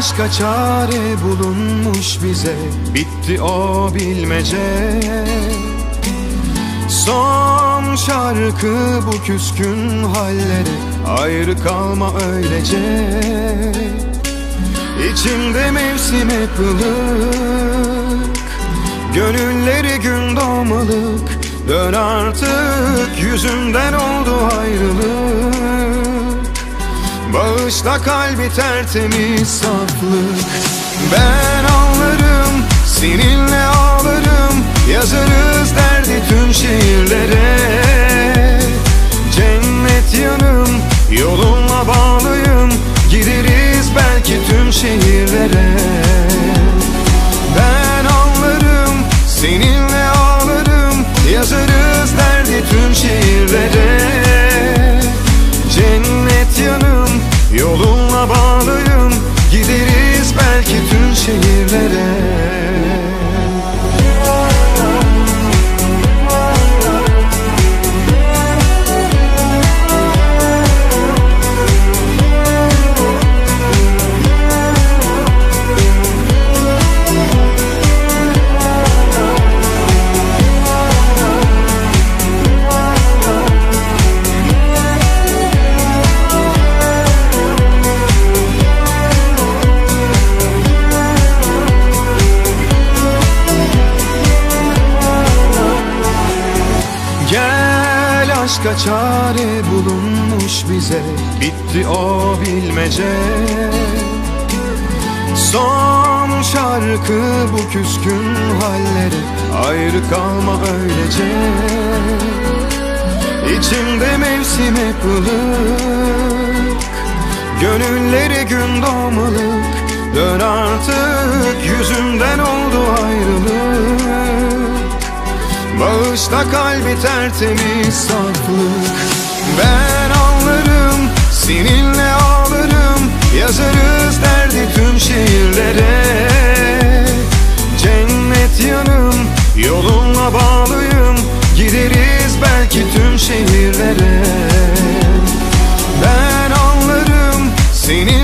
Gel aşka çare bulunmuş bize. Bitti o bilmece. Son şarkı bu küskün halleri Ayrı kalma öylece. İçimde mevsim hep ılık Gönülleri gün doğmalık. Dön artık yüzümden oldu ayrılık Bağışla kalbi tertemiz saflık Ben ağlarım seninle ağlarım. Yazarız derdi tüm şiirlere. Cennet yanım yolunla bağlıyım. Gideriz belki tüm şehirlere Ben ağlarım seninle ağlarım. Yazarız derdi tüm şiirlere şehirlere Gel aşka çare bulunmuş bize. Bitti o bilmece. Son şarkı bu küskün halleri Ayrı kalma öylece. İçimde mevsim hep ılık Gönülleri gün doğmalık. Dön artık yüzümden Bağışla kalbi tertemiz saflık Ben ağlarım seninle ağlarım. Yazarız derdi tüm şiirlere. Cennet yanım yolunla bağlıyım. Gideriz belki tüm şehirlere. Ben ağlarım seninle